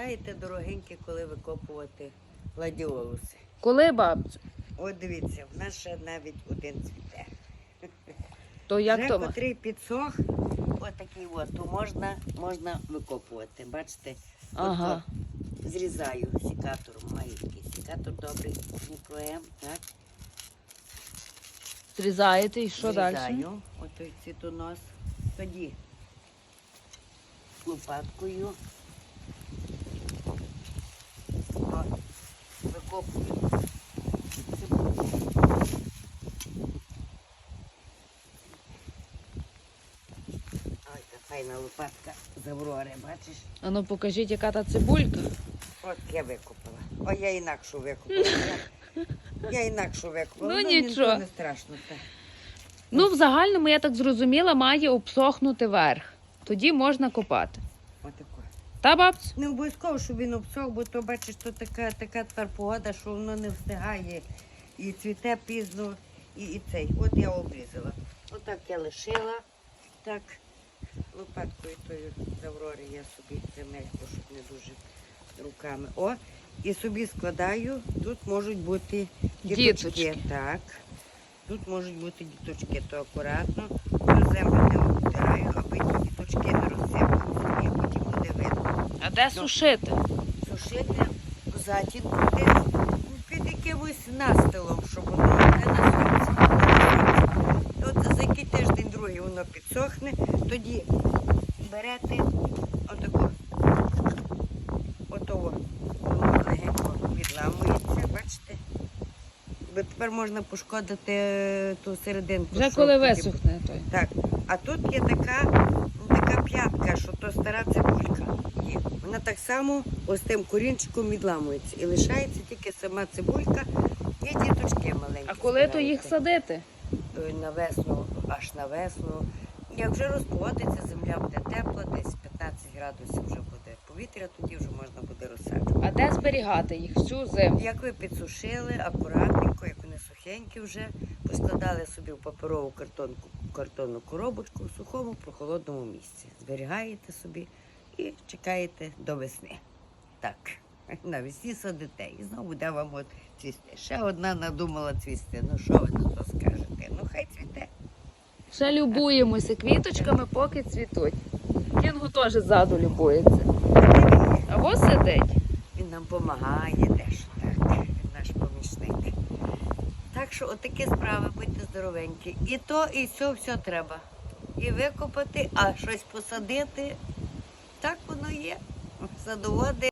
знаєте, дорогенькі, коли викопувати гладіолуси. Коли бабцю? От дивіться, в нас ще навіть один цвіте. То як Вже то? котрий підсох, отакий от, то можна, можна викопувати. Бачите, Ага. От, зрізаю секатором, маю такий секатор добрий, мікроем, так. Зрізаєте і що далі? Зрізаю, от той цвітонос. Тоді лопаткою. О, викопую. цибулю. Ой, та файна лопатка з Аврори, бачиш? А ну покажіть, яка та цибулька. От я викопала. О, я інакшу викопала. Я, я інакшу викопала. Ну, нічого. не страшно. Це. Ну, в загальному, я так зрозуміла, має обсохнути верх. Тоді можна копати. Отако. Та, бабцю? Не обов'язково, щоб він обсох, бо то бачиш, то така, така тепер погода, що воно не встигає і цвіте пізно, і, і цей. От я обрізала. Отак я лишила. Так, лопаткою тою з Аврори я собі земельку, щоб не дуже руками. О, і собі складаю. Тут можуть бути діточки. Діточки. Так. Тут можуть бути діточки, то акуратно. А де сушити? сушити затінку десь під якимось настилом, щоб воно не на сонці. От за який тиждень другий воно підсохне, тоді берете отако, отого, воно легенько відламується, бачите? Бо тепер можна пошкодити е, ту серединку. Вже коли висохне той. так, а тут є така, ну, така п'ятка, що то стара цибулька. Вона так само ось тим корінчиком відламується. І лишається тільки сама цибулька і діточки маленькі. А коли то їх садити? На весну, аж на весну. Як вже розплодиться, земля буде тепла, десь 15 градусів вже буде повітря, тоді вже можна буде розсаджувати. А де зберігати їх всю зиму? Як ви підсушили, акуратненько, як вони сухенькі вже, поскладали собі в паперову картонку, картонну коробочку в сухому прохолодному місці. Зберігаєте собі і чекаєте до весни. Так, навесні садите і знову буде вам от цвісти. Ще одна надумала цвісти. Ну що ви на то скажете? Ну хай цвіте. Ще любуємося квіточками, поки цвітуть. Кінгу теж ззаду любується. А ось сидить. Він нам допомагає теж, так, наш помічник. Так що отакі справи, будьте здоровенькі. І то, і все, все треба. І викопати, а щось посадити. Так воно є. Садоводи